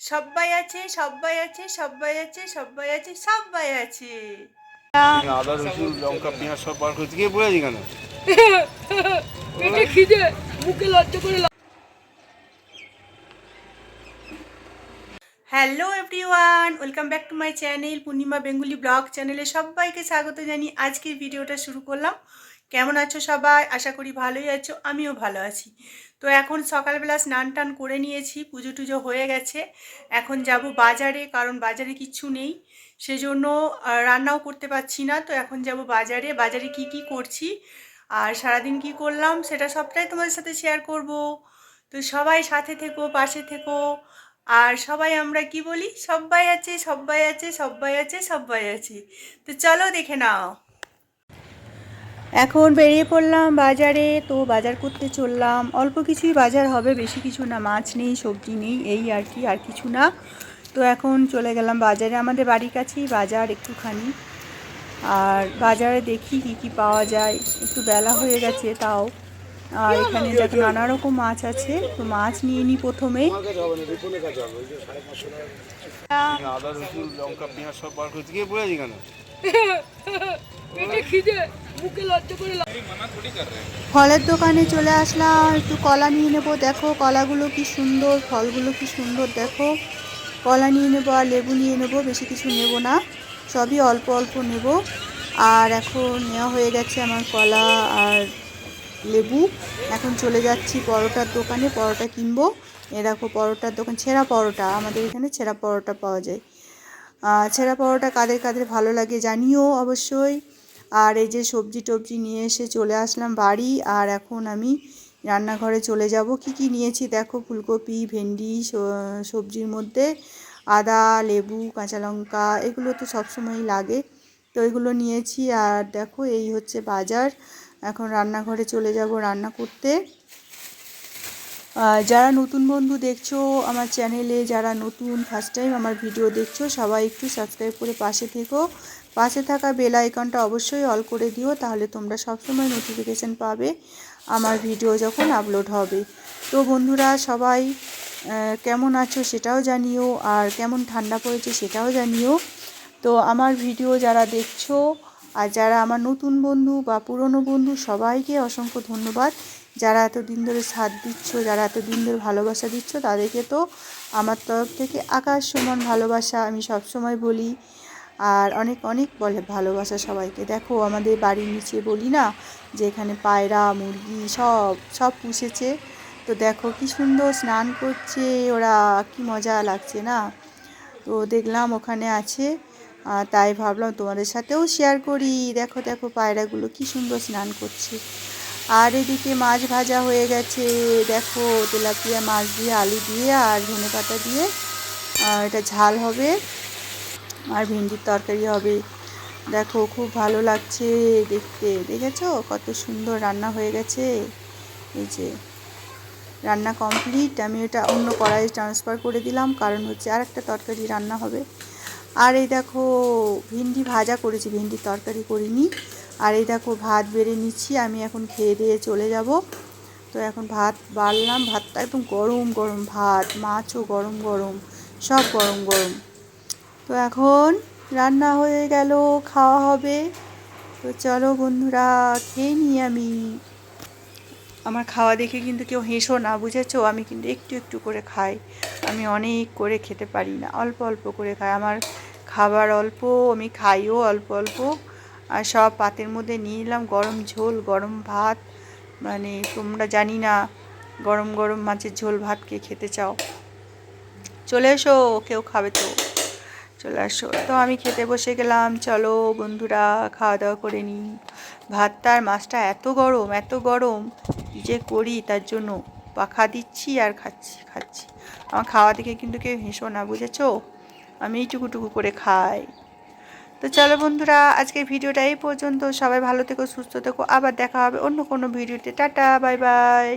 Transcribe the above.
সব্বাই আছে সব্বাই আছে সব্বাই আছে সব্বাই আছে সব্বাই আছে। আদা রসুন লঙ্কা পেঁয়াজ সব বার করতে গিয়ে বলেছি কেন? পেটে খিদে মুখে লজ্জা করে hello everyone welcome back to my channel Purnima Bengali vlog চ্যানেলে সবাইকে স্বাগত জানি আজকের ভিডিওটা শুরু করলাম। কেমন আছো সবাই? আশা করি ভালোই আছো, আমিও ভালো আছি। তো এখন সকালবেলা স্নান টান করে নিয়েছি, পুজো টুজো হয়ে গেছে। এখন যাব বাজারে, কারণ বাজারে কিচ্ছু নেই। সেজন্য রান্নাও করতে পারছি না, তো এখন যাব বাজারে। বাজারে কি কি করছি আর সারাদিন কি করলাম, সেটা সবটাই তোমাদের সাথে শেয়ার করব। তো সবাই সাথে থেকো, পাশে থেকো। আর সবাই আমরা কি বলি? সব্বাই আছে সব্বাই আছে সব্বাই আছে সব্বাই আছে। তো চলো দেখে নাও। এখন বেরিয়ে পড়লাম বাজারে, তো বাজার করতে চললাম। অল্প কিছুই বাজার হবে, বেশি কিছু না, মাছ নেই, সবজি নেই, এই আর কি, আর কিছু না। তো এখন চলে গেলাম বাজারে, আমাদের বাড়ির কাছেই বাজার একটুখানি। আর বাজারে দেখি কি কি পাওয়া যায়, একটু বেলা হয়ে গেছে তাও। আর এখানে দেখো নানা রকম মাছ আছে, তো মাছ নিয়ে নিই প্রথমে। লঙ্কা, পেঁয়াজ সব বার পেটে খিদে মুখে লজ্জা করে ফলের দোকানে চলে আসলাম একটু কলা নিয়ে নেব দেখো কলাগুলো কি সুন্দর ফলগুলো কি সুন্দর দেখো। কলা নিয়ে নেব আর লেবু নিয়ে নেব বেশি কিছু নেব না সবই অল্প অল্প নেব। আর এখন নেওয়া হয়ে গেছে আমার কলা আর লেবু। এখন চলে যাচ্ছি পরোটার দোকানে পরোটা কিনবো। এ দেখো পরোটার দোকান ছেঁড়া পরোটা আমাদের এখানে ছেঁড়া পরোটা পাওয়া যায়। ছেঁড়া পরোটা কাদের কাদের ভালো লাগে জানিও অবশ্যই। আর এই যে সবজি টবজি নিয়ে এসে চলে আসলাম বাড়ি, আর এখন আমি রান্নাঘরে চলে যাব। কি কি নিয়েছি দেখো? ফুলকপি, ভেন্ডি সবজির মধ্যে আদা, লেবু, কাঁচা লঙ্কা, এগুলো তো সবসময়ই লাগে। তো এগুলো নিয়েছি, আর দেখো এই হচ্ছে বাজার। এখন রান্নাঘরে চলে যাব রান্না করতে। যারা নতুন বন্ধু দেখছ আমার চ্যানেলে, যারা নতুন ফার্স্ট টাইম আমার ভিডিও দেখছ, সবাই একটু সাবস্ক্রাইব করে পাশে থেকো। পাশে থাকা বেল আইকনটা অবশ্যই অল করে দিও, তাহলে তোমরা সবসময় নোটিফিকেশান পাবে আমার ভিডিও যখন আপলোড হবে। তো বন্ধুরা, সবাই কেমন আছো সেটাও জানিও, আর কেমন ঠান্ডা পড়েছে সেটাও জানিও। তো আমার ভিডিও যারা দেখছ আর যারা আমার নতুন বন্ধু বা পুরনো বন্ধু, সবাইকে অসংখ্য ধন্যবাদ। যারা এতদিন ধরে সাথ দিচ্ছ, যারা এতদিন ধরে ভালোবাসা দিচ্ছ, তাদেরকে তো আমার তরফ থেকে আকাশ সমান ভালোবাসা আমি সবসময় বলি। আর অনেক অনেক বলে ভালোবাসা সবাইকে। দেখো, আমাদের বাড়ির নিচে বলি না, যে এখানে পায়রা, মুরগি, সব সব পুষেছে। তো দেখো, কি সুন্দর স্নান করছে, ওরা, কি মজা লাগছে না? তো দেখলাম ওখানে আছে তাই ভাবলাম তোমাদের সাথেও শেয়ার করি। দেখো দেখো পায়রাগুলো কি সুন্দর স্নান করছে। আর এদিকে মাছ ভাজা হয়ে গেছে। দেখো, তেলাপিয়া মাছ দিয়ে আলু দিয়ে আর ধনে পাতা দিয়ে এটা ঝাল হবে আর ভেন্ডির তরকারি হবে। দেখো, খুব ভালো লাগছে দেখতে। দেখেছ? কত সুন্দর রান্না হয়ে গেছে। এই যে, রান্না কমপ্লিট আমি এটা অন্য কড়াইয়ে ট্রান্সফার করে দিলাম। কারণ হচ্ছে আর একটা তরকারি রান্না হবে। আর এই দেখো, ভিন্ডি ভাজা করেছি ভিন্ডির তরকারি করিনি। আর এই দেখো, ভাত বেড়ে নিচ্ছি, আমি এখন খেয়ে দিয়ে চলে যাব। তো এখন ভাত বাড়লাম, ভাতটা একদম গরম গরম ভাত, মাছও গরম গরম, সব গরম গরম। তো এখন রান্না হয়ে গেল, খাওয়া হবে। তো চলো বন্ধুরা, খেয়ে নিই আমি। আমার খাওয়া দেখে কিন্তু কেউ হেসো না, বুঝেছ? আমি কিন্তু একটু একটু করে খাই। আমি অনেক করে খেতে পারি না, অল্প অল্প করে খাই। আমার খাবার অল্প, আমি খাইও অল্প অল্প। আর সব পাতের মধ্যে নিয়ে নিলাম গরম ঝোল, গরম ভাত। মানে তোমরা জানি না, গরম গরম মাছের ঝোল ভাত কে খেতে চাও। চলে এসো, কেউ খাবে তো। চলে আসো। তো আমি খেতে বসে গেলাম, চলো বন্ধুরা, খাওয়া দাওয়া করে নিই। ভাতটা আর মাছটা এত গরম এত গরম। যে করি তার জন্য পাখা দিচ্ছি আর খাচ্ছি খাচ্ছি। আমার খাওয়া দেখে কিন্তু কেউ হেসো না, বুঝেছ? আমি টুকুটুকু করে খাই। তো চলো বন্ধুরা, আজকের ভিডিওটা এই পর্যন্ত। সবাই ভালো থেকো, সুস্থ থেকো। আবার দেখা হবে অন্য কোনো ভিডিওতে। Tata, bye bye.